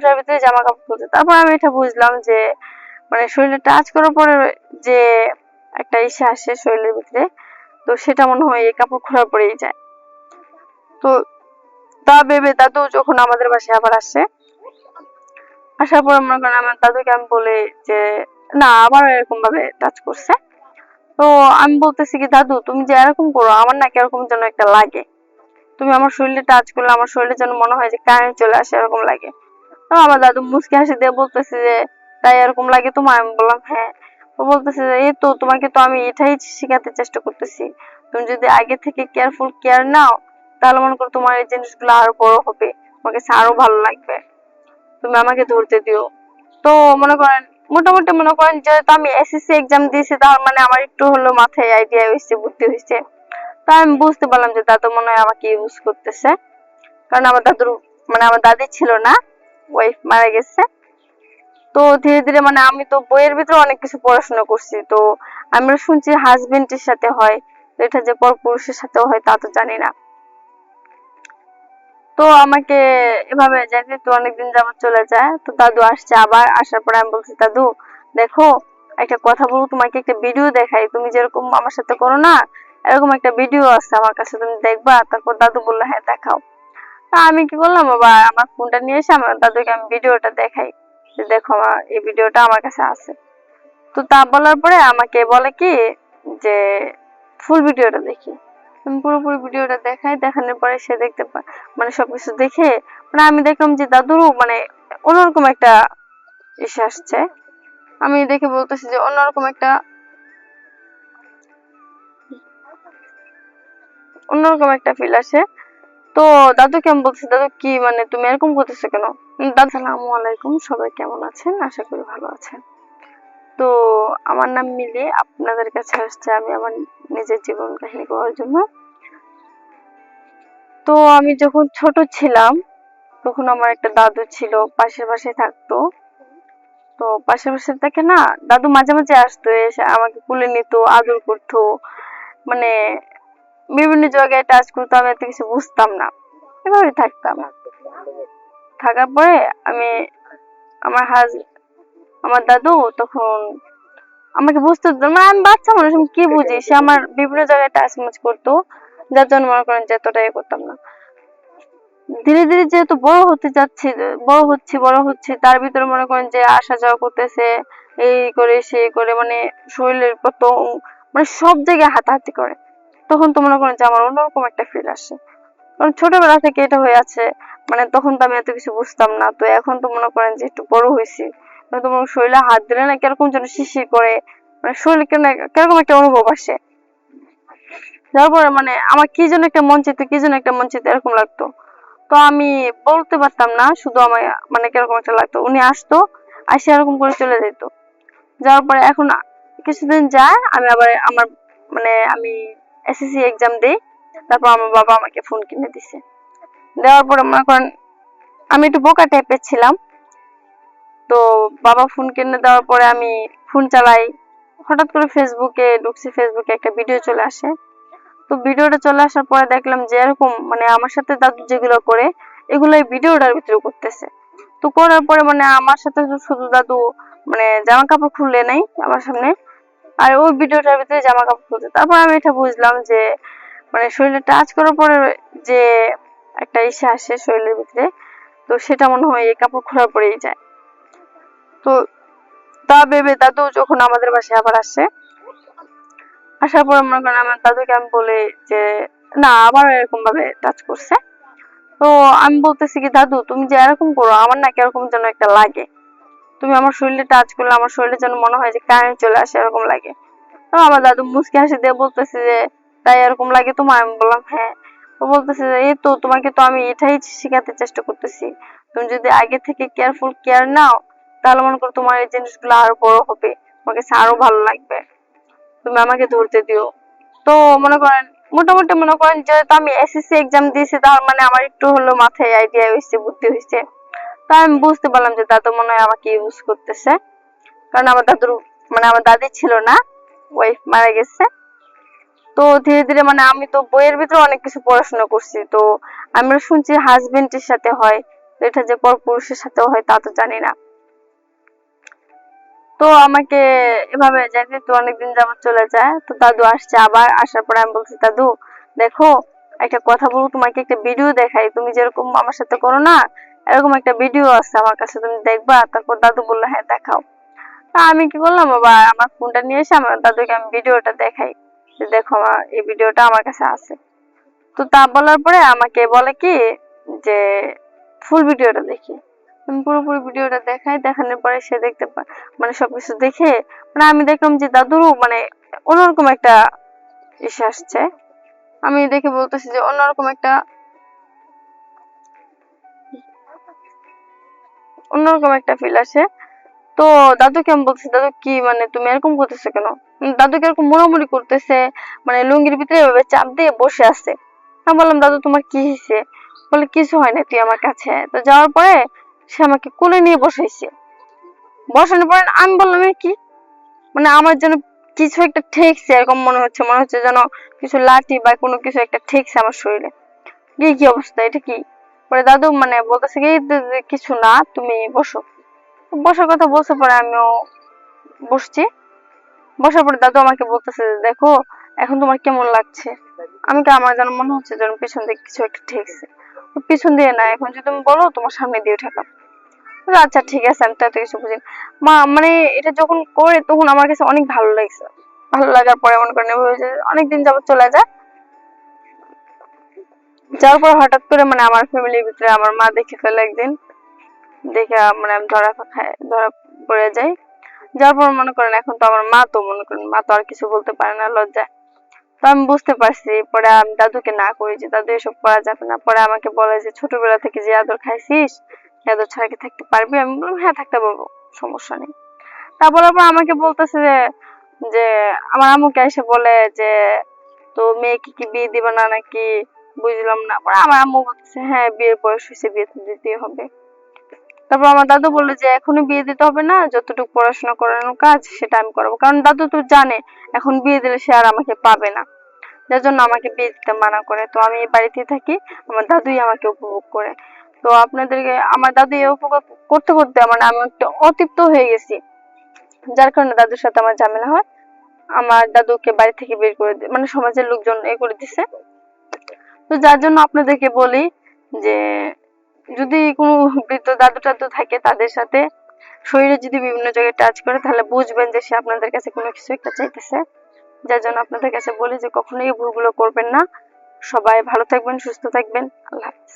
ভিডিওটার ভিতরে জামা কাপড় খুলছে তারপর আমি এটা বুঝলাম যে মানে শরীরে টাচ করার পরে যে একটা ইসে আসে শরীরের ভিতরে, তো সেটা মনে হয় এই কাপড় খোলার পরেই যায়। তো তা ভেবে দাদু যখন আমাদের বাসায় আবার আসে, আসার পর মনে করেন আমার দাদুকে আমি বলি যে, না, আবার এরকম ভাবে টাচ করছে। তো আমি বলতেছি কি, দাদু, তুমি যে এরকম করো, আমার না এরকম যেন একটা লাগে। তুমি আমার শরীরে টাচ করলে আমার শরীরে যেন মনে হয় যে কারেন্ট চলে আসে, এরকম লাগে। তো আমার দাদু মুসকে হাসি দিয়ে বলতেছে যে, তাই এরকম লাগে তোমার? আমি বললাম হ্যাঁ। তো বলতেছে যে, এই তো, তোমাকে তো আমি এটাই শেখাতে চেষ্টা করতেছি। তুমি যদি আগে থেকে কেয়ারফুল কেয়ার নাও, তাহলে মনে করো তোমার এই জিনিসগুলো আরও বড় হবে। তোমার কাছে আরও ভালো লাগবে। তুমি আমাকে ধরতে দিও। তো মনে করেন, মোটামুটি মনে করেন যেহেতু আমি এসএসসি এক্সাম দিয়েছি, তার মানে আমার একটু হলো মাথায় আইডিয়া হয়েছে, বুদ্ধি হয়েছে। তা আমি বুঝতে পারলাম যে দাদু মনে হয় আমাকে ইউজ করতেছে। কারণ আমার দাদুর মানে আমার দাদি ছিল না। ওয়াইফ মারা গেছে। তো ধীরে ধীরে মানে আমি তো বইয়ের ভিতরে অনেক কিছু পড়াশোনা করছি। তো আমরা শুনছি হাজবেন্ডের সাথে হয় এটা যে পর পুরুষের সাথেও হয় তা তো জানি না। তো আমাকে এভাবে যেতে তো অনেকদিন যাবত চলে যায়। তো দাদু আসছে আবার, আসার পরে আমি বলছি, দাদু, দেখো, একটা কথা বলব তোমাকে একটা ভিডিও দেখাই। তুমি যেরকম আমার সাথে করো না, এরকম একটা ভিডিও আছে আমার কাছে, তুমি দেখবা? তারপর দাদু বলল হ্যাঁ দেখাও। আমি কি করলাম? বাবা আমার ফোনটা নিয়ে এসে আমার দাদুকে আমি ভিডিওটা দেখাই। যে দেখো আমার এই ভিডিওটা আমার কাছে আছে। তো তা বলার পরে আমাকে বলে কি যে ফুল ভিডিওটা দেখি। আমি পুরোপুরি ভিডিওটা দেখাই, দেখানোর পরে সে দেখতে মানে সবকিছু দেখে মানে আমি দেখলাম যে দাদুরও মানে অন্যরকম একটা এসে আসছে। আমি দেখে বলতেছি যে অন্যরকম একটা অন্যরকম একটা ফিল আসে। তো দাদুকে আমি বলছি? দাদু কি মানে তুমি এরকম করতেছো কেন? দাদু সালামু আলাইকুম, সবাই কেমন আছেন? আশা করি ভালো আছেন। তো আমার নাম মিলি, আপনাদের কাছে আসছে আমি আমার নিজের জীবন কাহিনী করার জন্য। তো আমি যখন ছোট ছিলাম, তখন আমার একটা দাদু ছিল পাশে পাশে থাকতো। তো পাশে পাশে থেকে না, দাদু মাঝে মাঝে আসতো, এসে আমাকে কুলে নিত, আদর করতো। মানে বিভিন্ন জায়গায় টাচ করতো আমি এত কিছু বুঝতাম না। এভাবে থাকতাম। থাকার পরে আমি, আমার হাজ আমার দাদু তখন আমাকে বুঝতে দিত। মানে আমি বাচ্চা মানুষ, আমি কি বুঝি? সে আমার বিভিন্ন জায়গায় টাচ মাচ করতো। যার জন্য মনে করেন যে এতটা ইয়ে করতাম না। ধীরে ধীরে যেহেতু বড় হতে যাচ্ছি, বড় হচ্ছে বড় হচ্ছে, তার ভিতরে মনে করেন যে আসা যাওয়া করতেছে, এই করে সেই করে মানে শরীরের কত মানে সব জায়গায় হাতাহাতি করে। তখন তো মনে করেন যে আমার অন্যরকম একটা ফিল আসে। কারণ ছোটবেলা থেকে এটা হয়ে আছে মানে তখন তো আমি এত কিছু বুঝতাম না। তো এখন তো মনে করেন যে একটু বড় হয়েছি। তোমার শরীরে হাত দিলে না কীরকম যেন শিশির করে মানে শরীরে কেন কীরকম একটা অনুভব আসে। যার পরে মানে আমার কি যেন একটা মন চাইতো কি যেন একটা মন চাইতো এরকম লাগতো। তো আমি বলতে পারতাম না, শুধু আমার মানে কীরকম একটা লাগতো। উনি আসতো, আসে এরকম করে চলে যেত যাওয়ার পরে এখন কিছুদিন যায়, আমি আবার আমার মানে আমি এসএসসি এক্সাম দিই, তারপর আমার বাবা আমাকে ফোন কিনে দিছে। দেওয়ার পরে মনে করেন আমি একটু বোকা টাইপের ছিলাম। তো বাবা ফোন কিনে দেওয়ার পরে আমি ফোন চালাই। হঠাৎ করে ফেসবুকে ঢুকছি ফেসবুকে একটা ভিডিও চলে আসে। তো ভিডিওটা চলে আসার পরে দেখলাম যে এরকম মানে আমার সাথে দাদু যেগুলো করে এগুলো ভিডিওটার ভিতরে করতেছে। তো করার পরে মানে আমার সাথে শুধু দাদু মানে জামা কাপড় খুললে নাই আমার সামনে। আর ওই ভিডিওটার ভিতরে জামা কাপড় খুলছে তারপর আমি এটা বুঝলাম যে মানে শরীরে টাচ করার পরে যে একটা ইসে আসে শরীরের ভিতরে, তো সেটা মনে হয় এই কাপড় খোলার পরেই যায়। তো তা ভেবে দাদু যখন আমাদের বাসায় আবার আসে, আসার পর মনে করেন আমার দাদুকে আমি বলি যে, না আবার এরকম ভাবে টাচ করছে। তো আমি বলতেছি কি, দাদু, তুমি যে এরকম করো, আমার নাকি এরকম যেন একটা লাগে। তুমি আমার শরীরে টাচ করলে আমার শরীরে যেন মনে হয় যে কারেন্ট চলে আসে, এরকম লাগে। তো আমার দাদু মুসকে হাসি দিয়ে বলতেছে যে, তাই এরকম লাগে তোমার? আমি বললাম হ্যাঁ। তো বলতেছে যে, এই তো, তোমাকে তো আমি এটাই শেখাতে চেষ্টা করতেছি। তুমি যদি আগে থেকে কেয়ারফুল কেয়ার নাও, তাহলে মনে করো তোমার এই জিনিসগুলো আরও বড় হবে। তোমাকে আরও ভালো লাগবে। তুমি আমাকে ধরতে দিও। তো মনে করেন, মোটামুটি মনে করেন যেহেতু আমি এসএসসি এক্সাম দিয়েছি, তার মানে আমার একটু হলো মাথায় আইডিয়া হয়েছে, বুদ্ধি হয়েছে। তো আমি বুঝতে পারলাম যে দাদু মনে হয় আমাকে ইউজ করতেছে। কারণ আমার দাদুর মানে আমার দাদি ছিল না ওয়াইফ মারা গেছে। তো ধীরে ধীরে মানে আমি তো বইয়ের ভিতরে অনেক কিছু পড়াশোনা করছি। তো আমরা শুনছি হাজবেন্ডের সাথে হয় এটা যে পর পুরুষের সাথেও হয়, তা তো জানি না। তো আমাকে এভাবে যেতে তো অনেকদিন যাবত চলে যায়, তো দাদু আসছে আবার, আসার পরে আমি বলছি, দাদু, দেখো একটা কথা বলব, তোমাকে একটা ভিডিও দেখাই। তুমি যেরকম আমার সাথে করো না, এরকম একটা ভিডিও আছে আমার কাছে, তুমি দেখবা। তারপর দাদু বলল হ্যাঁ দেখাও। আমি কি করলাম বাবা আমার ফোনটা নিয়ে এসে আমার দাদুকে আমি ভিডিওটা দেখাই। যে দেখো আমার, এই ভিডিওটা আমার কাছে আছে। তো তা বলার পরে আমাকে বলে কি, যে ফুল ভিডিওটা দেখি। আমি পুরোপুরি ভিডিওটা দেখাই, দেখানোর পরে সে দেখতে মানে সবকিছু দেখে মানে আমি দেখলাম যে দাদুরও মানে অন্যরকম একটা এসে আসছে। আমি দেখে বলতেছি যে অন্যরকম একটা অন্যরকম একটা ফিল আসে। তো দাদুকে আমি বলছি দাদু কি মানে তুমি এরকম করতেছো কেন? উম, দাদুকে এরকম মোড়ামুড়ি করতেছে? মানে লুঙ্গির ভিতরে এভাবে চাপ দিয়ে বসে আছে? আমি বললাম দাদু তোমার কি হয়েছে? বলে কিছু হয় না তুই আমার কাছে তো যাওয়ার পরে সে আমাকে কোলে নিয়ে বসাইছে। বসানোর পরে আমি বললাম কি? মানে আমার যেন কিছু একটা ঠেকছে এরকম মনে হচ্ছে মনে হচ্ছে যেন কিছু লাঠি বা কোনো কিছু একটা ঠেকছে আমার শরীরে। কি কি অবস্থা? এটা কি? পরে দাদু মানে বলতেছে কি "যে- যে কিছু না তুমি বসো। বসার কথা বলছে পরে আমিও বসছি। বসার পরে দাদু আমাকে বলতেছে দেখো এখন তোমার কেমন লাগছে? আমি কি আমার যেন মনে হচ্ছে যেন পিছন দিকে কিছু একটা ঠেকছে পিছন দিয়ে না এখন যদি তুমি বলো তোমার সামনে দিয়ে বললাম, আচ্ছা ঠিক আছে, আমি তো এত কিছু বুঝি মা মানে এটা যখন করে তখন আমার কাছে অনেক ভালো লাগছে। ভালো লাগার পরে মনে করেন অনেকদিন যাবত চলে যায়। যাওয়ার পর হঠাৎ করে মানে আমার ফ্যামিলির ভিতরে আমার মা দেখে ফেলে একদিন। দেখে মানে আমি ধরা খায় ধরা পড়ে যাই। যাওয়ার পর মনে করেন এখন তো আমার মা তো মনে করেন মা তো আর কিছু বলতে পারে না লজ্জায়। তো আমি বুঝতে পারছি, পরে আমি দাদুকে না করি যে, দাদু, এসব করা যাবে না। পরে আমাকে বলে যে, ছোটবেলা থেকে যে আদর খাইছিস সে আদর ছাড়া কি থাকতে পারবি? আমি বললাম হ্যাঁ থাকতে পারব, সমস্যা নেই। তা বলার পর আমাকে বলতেছে যে যে আমার আম্মুকে এসে বলে যে, তো মেয়েকে কি বিয়ে দিবে না নাকি? বুঝলাম না। পরে আমার আম্মু বলতেছে হ্যাঁ বিয়ের বয়স হয়েছে, বিয়ে দিতেই হবে। তারপর আমার দাদু বলল যে এখনই বিয়ে দিতে হবে না, যতটুকু পড়াশোনা করানোর কাজ, সেটা আমি করব। কারণ দাদু তো জানে, এখন বিয়ে দিলে সে আর আমাকে পাবে না। যার জন্য আমাকে বিয়ে দিতে মানা করে। তো আমি এই বাড়িতেই থাকি, আমার দাদুই আমাকে উপভোগ করে। তো আপনাদেরকে আমার দাদু এই উপভোগ করতে করতে মানে আমি একটু অতৃপ্ত হয়ে গেছি। যার কারণে দাদুর সাথে আমার ঝামেলা হয়। আমার দাদুকে বাড়ি থেকে বের করে মানে সমাজের লোকজন এ করে দিছে। তো যার জন্য আপনাদেরকে বলি যে, যদি কোনো বৃদ্ধ দাদু টাদু থাকে তাদের সাথে শরীরে যদি বিভিন্ন জায়গায় টাচ করে, তাহলে বুঝবেন যে সে আপনাদের কাছে কোনো কিছু একটা চাইতেছে। যার জন্য আপনাদের কাছে বলি যে কখনোই ভুলগুলো করবেন না। সবাই ভালো থাকবেন, সুস্থ থাকবেন। আল্লাহ হাফেজ।